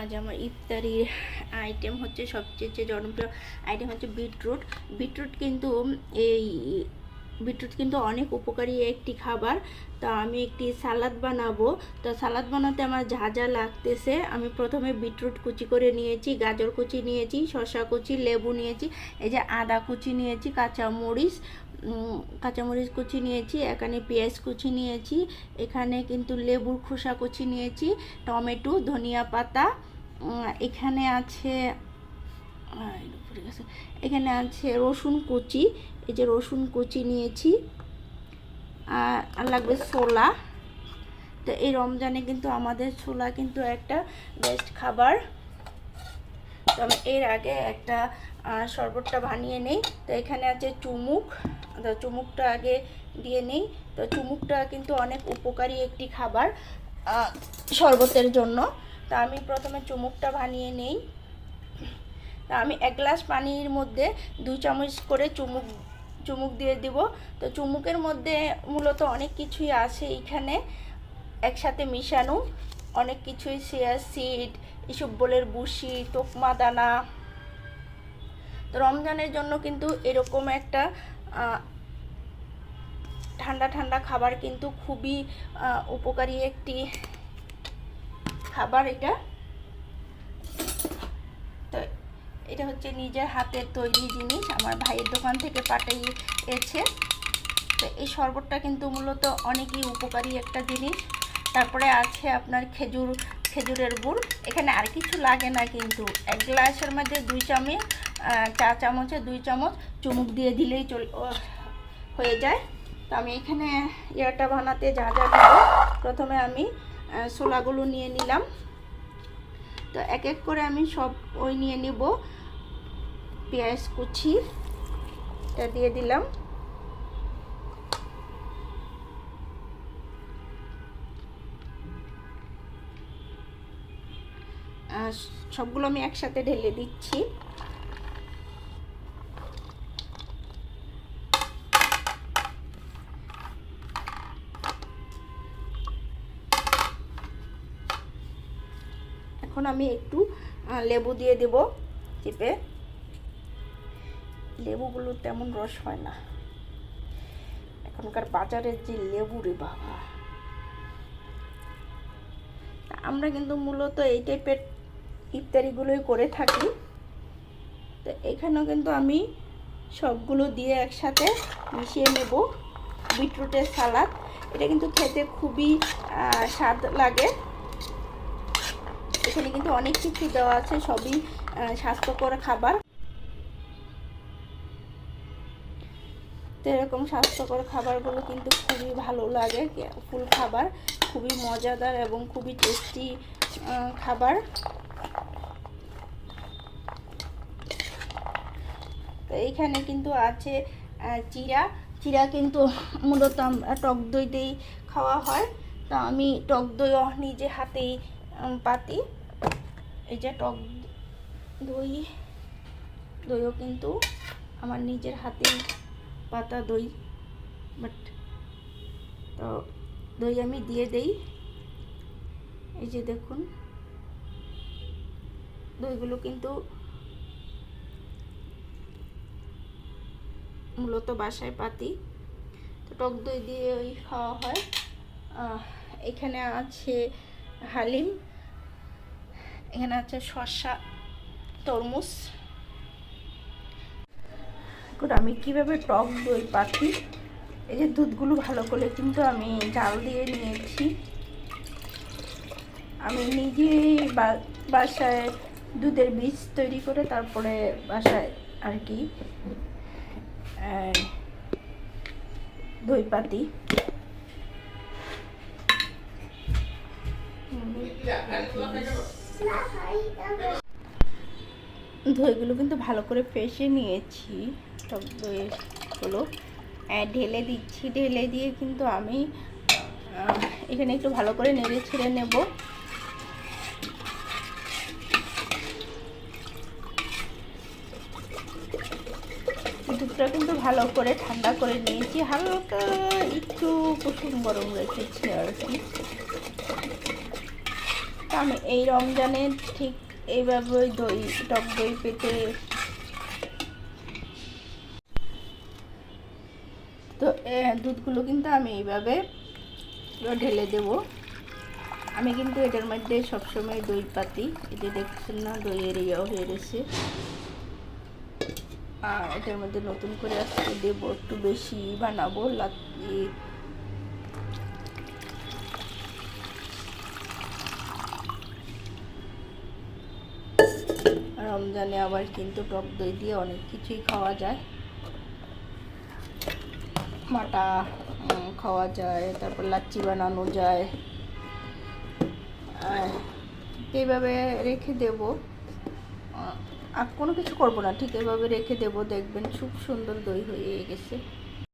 আজ আমার ইফতারির আইটেম হচ্ছে সবচেয়ে যে জনপ্রিয় আইটেম হচ্ছে বিটরুট বিটরুট কিন্তু এই বিটরুট কিন্তু অনেক উপকারী একটি খাবার। তো আমি একটি সালাদ বানাবো। তো সালাদ বানাতে আমার যা যা লাগতেছে, আমি প্রথমে বিটরুট কুচি করে নিয়েছি, গাজর কুচি নিয়েছি, শসা কুচি, লেবু নিয়েছি, এই যে আদা কুচি নিয়েছি, কাঁচামরিচ কাঁচামরিচ কুচি নিয়েছি, এখানে পেঁয়াজ কুচি নিয়েছি, এখানে কিন্তু লেবুর খোসা কুচি নিয়েছি, টমেটো, ধনিয়া পাতা এখানে আছে। এখানে আছে রসুন কুচি। এই যে রসুন কুচি নিয়েছি। আর আর লাগবে ছোলা। তো এই রমজানে কিন্তু আমাদের ছোলা কিন্তু একটা বেস্ট খাবার। তো আমি এর আগে একটা শরবতটা বানিয়ে নেই। তো এখানে আছে চুমুক। তো চুমুকটা আগে দিয়ে নেই। তো চুমুকটা কিন্তু অনেক উপকারী একটি খাবার শরবতের জন্য। তা আমি প্রথমে চুমুকটা বানিয়ে নেই। তা আমি এক গ্লাস পানির মধ্যে দুই চামচ করে চুমুক চুমুক দিয়ে দিব। তো চুমুকের মধ্যে মূলত অনেক কিছুই আছে এইখানে একসাথে মিশানো, অনেক কিছুই সিয়া সিড ইসবলের বুসি, তোকমা দানা। তো রমজানের জন্য কিন্তু এরকম একটা ঠান্ডা ঠান্ডা খাবার কিন্তু খুবই উপকারী একটি খাবার এটা। তো এটা হচ্ছে নিজের হাতের তৈরি জিনিস। আমার ভাইয়ের দোকান থেকে পাঠিয়েছে। তো এই শরবতটা কিন্তু মূলত অনেকই উপকারী একটা জিনিস। তারপরে আছে আপনার খেজুর, খেজুরের গুড়। এখানে আর কিছু লাগে না কিন্তু। এক গ্লাসের মধ্যে দুই চামচ চা চামচে দুই চামচ চুমুক দিয়ে দিলেই চল হয়ে যায়। তো আমি এখানে ইয়াটা বানাতে যা যা দেবো। প্রথমে আমি ছোলাগুলো নিয়ে নিলাম। তো এক এক করে আমি সব ওই নিয়ে নিব। পেঁয়াজ কুচি, এটা দিয়ে দিলাম। সবগুলো আমি একসাথে ঢেলে দিচ্ছি। এখন আমি একটু লেবু দিয়ে দেব চিপে। লেবুগুলো তেমন রস হয় না। এখনকার বাজারের যে লেবু রে বাবা। আমরা কিন্তু মূলত এই টাইপের ইফতারিগুলোই করে থাকি। তো এখানেও কিন্তু আমি সবগুলো দিয়ে একসাথে মিশিয়ে নেব। বিটরুটের সালাদ। এটা কিন্তু খেতে খুবই স্বাদ লাগে। এখানে কিন্তু অনেক কিছু দেওয়া আছে, সবই স্বাস্থ্যকর খাবার। তো এরকম স্বাস্থ্যকর খাবারগুলো কিন্তু খুবই ভালো লাগে ফুল খাবার, খুবই মজাদার এবং খুবই টেস্টি খাবার। তো এইখানে কিন্তু আছে চিরা। চিরা কিন্তু মূলত আমরা টক দই দিয়েই খাওয়া হয়। তা আমি টক দইও নিজে হাতেই পাতি। এই যে টক দই, দইও কিন্তু আমার নিজের হাতে পাতা দই বাট তো দই আমি দিয়ে দেই। এই যে দেখুন, দইগুলো কিন্তু মূলত বাসায় পাতি। তো টক দই দিয়ে ওই খাওয়া হয়। এখানে আছে হালিম। এখানে আছে শসা তরমুজ। আমি কীভাবে টক দই পাতি? এই যে দুধগুলো ভালো করে কিন্তু আমি জাল দিয়ে নিয়েছি। আমি নিজেই বা- বাসায় দুধের বীজ তৈরি করে তারপরে বাসায় আর কি দই পাতি। দইগুলো কিন্তু ভালো করে ফেসে নিয়েছি। টক দইগুলো ঢেলে দিচ্ছি। ঢেলে দিয়ে কিন্তু আমি এখানে একটু ভালো করে নেড়ে ছেড়ে নেব। দুধটা কিন্তু ভালো করে ঠান্ডা করে নিয়েছি। হালকা একটু কুসুম গরম রেখেছি আর কি। আমি এই রমজানে ঠিক এইভাবে দই, টক দই পেতে তো দুধগুলো কিন্তু আমি এইভাবে ঢেলে দেব। আমি কিন্তু এটার মধ্যে সবসময় দই পাতি। যে দেখছেন না, দইয়ের ইয়েও হয়ে গেছে। আর এটার মধ্যে নতুন করে আজকে দেবো, একটু বেশি বানাবো লাচ্ছি রমজানে আবার কিন্তু টক দই দিয়ে অনেক কিছুই খাওয়া যায়। মাটা খাওয়া যায়, তারপর লাচ্ছি বানানো যায়। এইভাবে রেখে দেব। আর কোনো কিছু করব না, ঠিক এভাবে রেখে দেব, দেখবেন খুব সুন্দর দই হয়ে গেছে।